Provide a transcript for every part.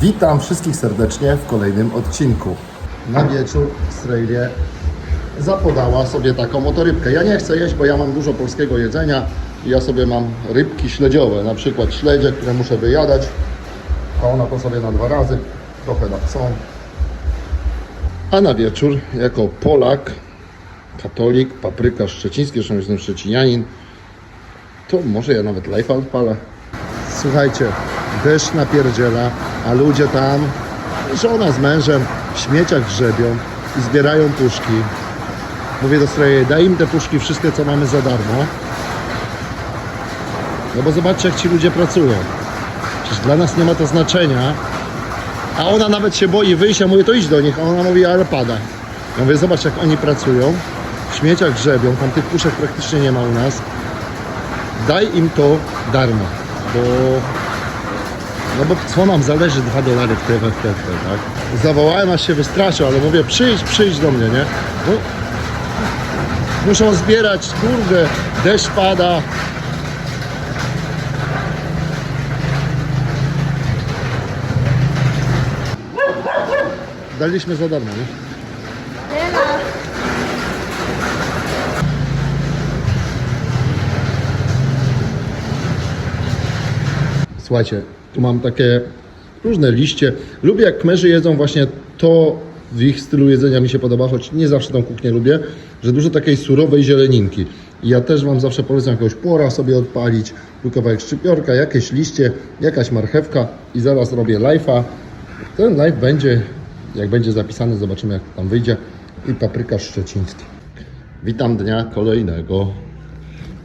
Witam wszystkich serdecznie w kolejnym odcinku. Na wieczór Strejlie zapodała sobie taką oto rybkę. Ja nie chcę jeść, bo ja mam dużo polskiego jedzenia. i Ja sobie mam rybki śledziowe, na przykład śledzie, które muszę wyjadać. A ona to sobie na dwa razy, trochę na są. A na wieczór, jako Polak, katolik, papryka szczeciński, zresztą jestem szczecinianin, to może ja nawet live'a odpalę. Słuchajcie, deszcz napierdziela, a ludzie tam, żona z mężem w śmieciach grzebią i zbierają puszki. Mówię do Stroje, daj im te puszki wszystkie, co mamy za darmo. No bo zobaczcie, jak ci ludzie pracują. Przecież dla nas nie ma to znaczenia. A ona nawet się boi wyjść, ja mówię, to idź do nich. A ona mówi, ale pada. Ja mówię, zobacz, jak oni pracują. W śmieciach grzebią, tam tych puszek praktycznie nie ma u nas daj im to darmo, bo no bo co nam zależy 2 dolary w TFF, tak? Zawołałem, aż się wystraszył, ale mówię, przyjdź, przyjdź do mnie, nie? No, muszą zbierać, kurde, deszcz pada. Daliśmy za darmo, nie? Słuchajcie, tu mam takie różne liście. Lubię jak kmerzy jedzą właśnie to w ich stylu jedzenia mi się podoba, choć nie zawsze tą kuchnię lubię, że dużo takiej surowej zieleninki. I ja też Wam zawsze polecam jakiegoś pora sobie odpalić, tu kawałek szczypiorka, jakieś liście, jakaś marchewka i zaraz robię live'a. Ten live będzie, jak będzie zapisany, zobaczymy jak tam wyjdzie. I papryka szczeciński. Witam dnia kolejnego.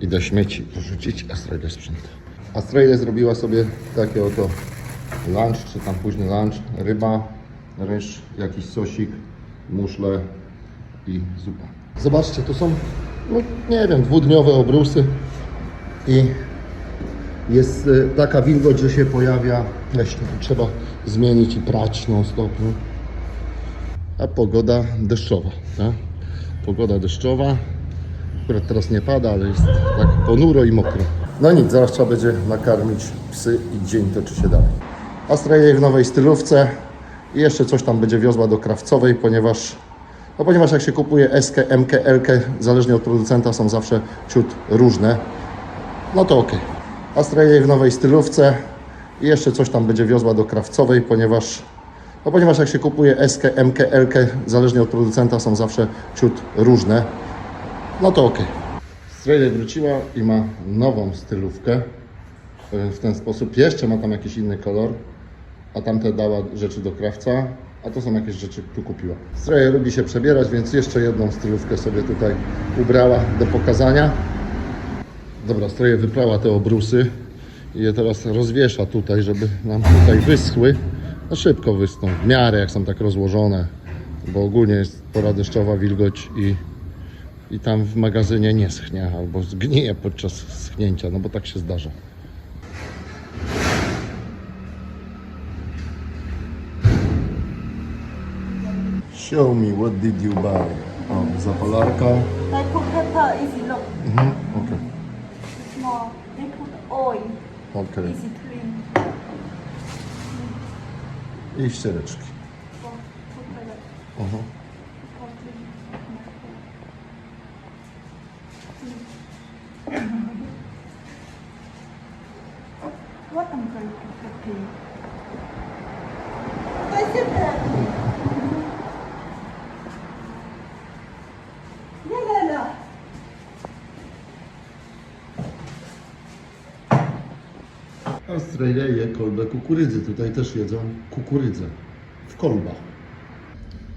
Idę śmieci porzucić, Astraidę sprzęt. Astraidę zrobiła sobie takie oto lunch, czy tam późny lunch. Ryba, ryż, jakiś sosik, muszle i zupa. Zobaczcie, to są, no nie wiem, dwudniowe obrusy i jest y, taka wilgoć, że się pojawia. Właśnie trzeba zmienić i prać non stop. No. A pogoda deszczowa. Tak? Pogoda deszczowa. Akurat teraz nie pada, ale jest tak ponuro i mokro. No nic, zaraz trzeba będzie nakarmić psy i dzień toczy się dalej. Astra jej w nowej stylówce i jeszcze coś tam będzie wiozła do krawcowej, ponieważ no ponieważ jak się kupuje S, M, zależnie od producenta są zawsze ciut różne. No to ok. Astra jej w nowej stylówce i jeszcze coś tam będzie wiozła do krawcowej, ponieważ no ponieważ jak się kupuje S, M, zależnie od producenta są zawsze ciut różne. No to ok. Strejley wróciła i ma nową stylówkę. E, W ten sposób jeszcze ma tam jakiś inny kolor, a tamte dała rzeczy do krawca, a to są jakieś rzeczy, tu kupiła. Strejley lubi się przebierać, więc jeszcze jedną stylówkę sobie tutaj ubrała do pokazania. Dobra, Strejley wyprała te obrusy i je teraz rozwiesza tutaj, żeby nam tutaj wyschły. No szybko wyschną, w miarę jak są tak rozłożone, bo ogólnie jest pora deszczowa, wilgoć i i tam w magazynie nie schnie albo zgnije podczas schnięcia, no bo tak się zdarza. Show me what did you buy? O, zapalarka. Put pepper easy look Mhm, okej, small. They put oil okej. easy clean. I ściereczki. For put pepper. Mhm. For clean. I happy? I said happy. Yeah, yeah, yeah. Australia je kolbę kukurydzy. Tutaj też jedzą kukurydzę w kolbach.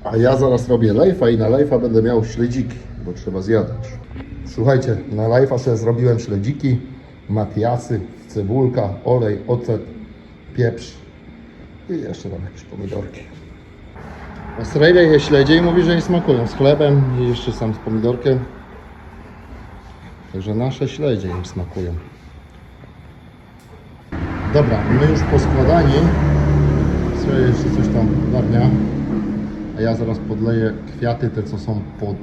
A ja zaraz robię lejfa i na lejfa będę miał śledziki, bo trzeba zjadać. Słuchajcie, na lejfa sobie zrobiłem śledziki, matiasy, cebulka, olej, ocet, pieprz i jeszcze tam jakieś pomidorki. Australia je śledzie i mówi, że nie smakują z chlebem i jeszcze sam z pomidorkiem. Także nasze śledzie im smakują. Dobra, my już poskładani. Sobie jeszcze coś tam ogarnia. A ja zaraz podleję kwiaty, te co są pod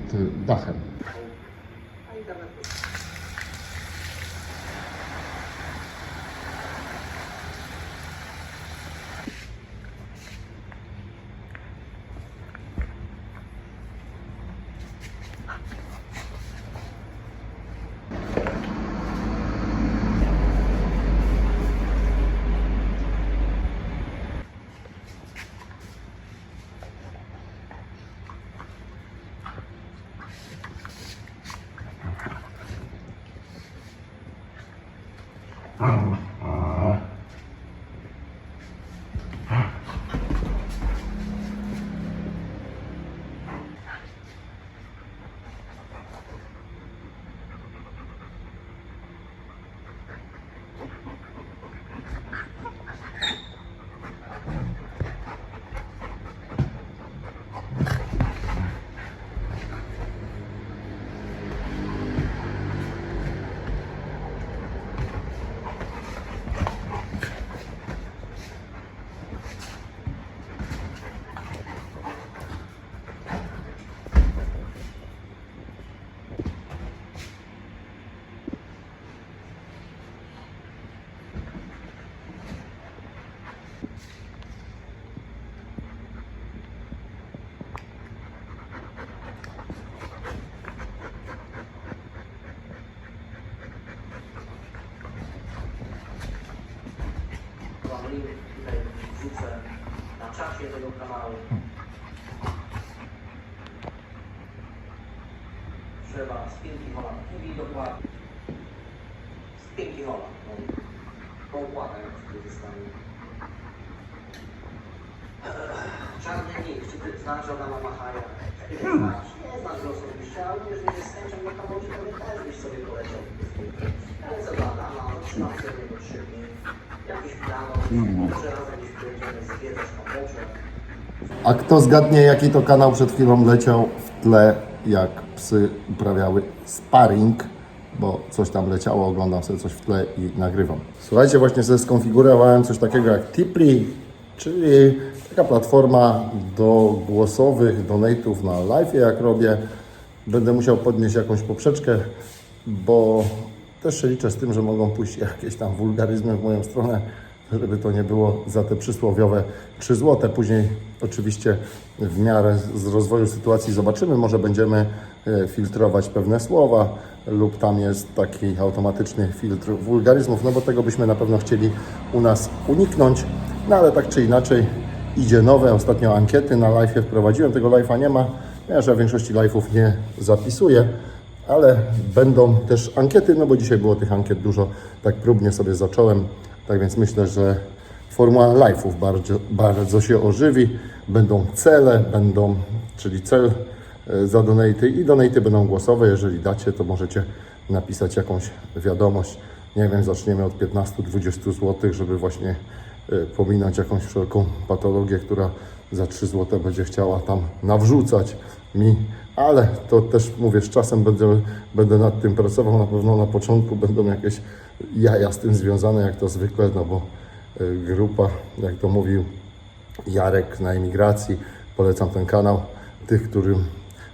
y, dachem. pisze na czacie tego kanału. Trzeba spinki Hola TV dokładnie. Spinki Hola. No, poukładaj w Kyrgyzstanie. Czarny nikt, czy ty znasz Adama Machaja? Go znasz? Nie znasz go osobiście, ale jeżeli jest z chęcią do Kambodży, to też byś sobie poleciał. Ale co do Adama, trzymam się od niego trzy dni. A kto zgadnie, jaki to kanał przed chwilą leciał w tle, jak psy uprawiały sparring, bo coś tam leciało, oglądam sobie coś w tle i nagrywam. Słuchajcie, właśnie sobie skonfigurowałem coś takiego jak Tipli, czyli taka platforma do głosowych donate'ów na live, jak robię. Będę musiał podnieść jakąś poprzeczkę, bo też się liczę z tym, że mogą pójść jakieś tam wulgaryzmy w moją stronę, żeby to nie było za te przysłowiowe 3 złote. Później oczywiście w miarę z rozwoju sytuacji zobaczymy, może będziemy e, filtrować pewne słowa lub tam jest taki automatyczny filtr wulgaryzmów, no bo tego byśmy na pewno chcieli u nas uniknąć. No ale tak czy inaczej idzie nowe, ostatnio ankiety na live wprowadziłem, tego live'a nie ma, ja większości live'ów nie zapisuję ale będą też ankiety, no bo dzisiaj było tych ankiet dużo, tak próbnie sobie zacząłem, tak więc myślę, że formuła live'ów bardzo, bardzo się ożywi, będą cele, będą, czyli cel e, za donaty i donaty będą głosowe, jeżeli dacie, to możecie napisać jakąś wiadomość, nie wiem, zaczniemy od 15-20 zł, żeby właśnie e, pominąć jakąś wszelką patologię, która za 3 zł będzie chciała tam nawrzucać mi, ale to też mówię, z czasem będę, będę nad tym pracował, na pewno na początku będą jakieś jaja z tym związane, jak to zwykle, no bo y, grupa, jak to mówił Jarek na emigracji, polecam ten kanał, tych, którym,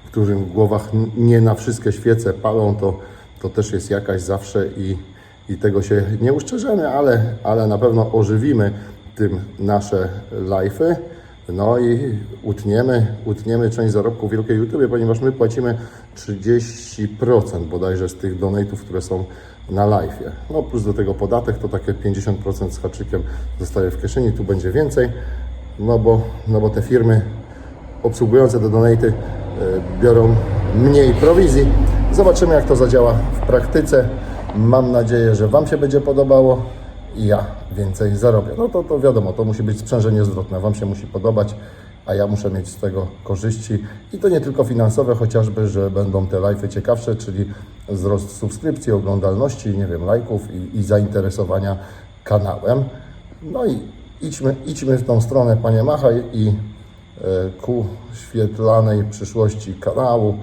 którym w głowach nie na wszystkie świece palą, to, to też jest jakaś zawsze i, i tego się nie uszczerzymy, ale, ale na pewno ożywimy tym nasze live'y. No i utniemy, utniemy część zarobku w wielkiej YouTube, ponieważ my płacimy 30% bodajże z tych donate'ów, które są na live. No plus do tego podatek to takie 50% z haczykiem zostaje w kieszeni, tu będzie więcej, no bo, no bo te firmy obsługujące te donaty e, biorą mniej prowizji. Zobaczymy jak to zadziała w praktyce. Mam nadzieję, że Wam się będzie podobało i ja więcej zarobię. No to, to wiadomo, to musi być sprzężenie zwrotne. Wam się musi podobać, a ja muszę mieć z tego korzyści. I to nie tylko finansowe, chociażby, że będą te live'y ciekawsze, czyli wzrost subskrypcji, oglądalności, nie wiem, lajków i, i zainteresowania kanałem. No i idźmy, idźmy w tą stronę, Panie Machaj, i e, ku świetlanej przyszłości kanału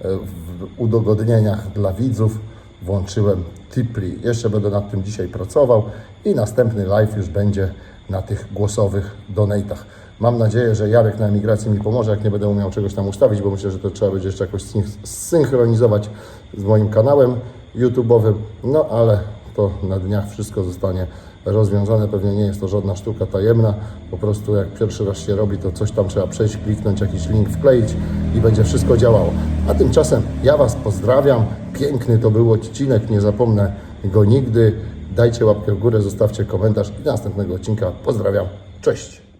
e, w udogodnieniach dla widzów włączyłem Tipli. Jeszcze będę nad tym dzisiaj pracował i następny live już będzie na tych głosowych donatach. Mam nadzieję, że Jarek na emigracji mi pomoże, jak nie będę umiał czegoś tam ustawić, bo myślę, że to trzeba będzie jeszcze jakoś syn- zsynchronizować z moim kanałem YouTube'owym. No ale to na dniach wszystko zostanie rozwiązane. Pewnie nie jest to żadna sztuka tajemna. Po prostu jak pierwszy raz się robi, to coś tam trzeba przejść, kliknąć, jakiś link wkleić i będzie wszystko działało. A tymczasem ja Was pozdrawiam. Piękny to był odcinek, nie zapomnę go nigdy. Dajcie łapkę w górę, zostawcie komentarz i następnego odcinka pozdrawiam. Cześć!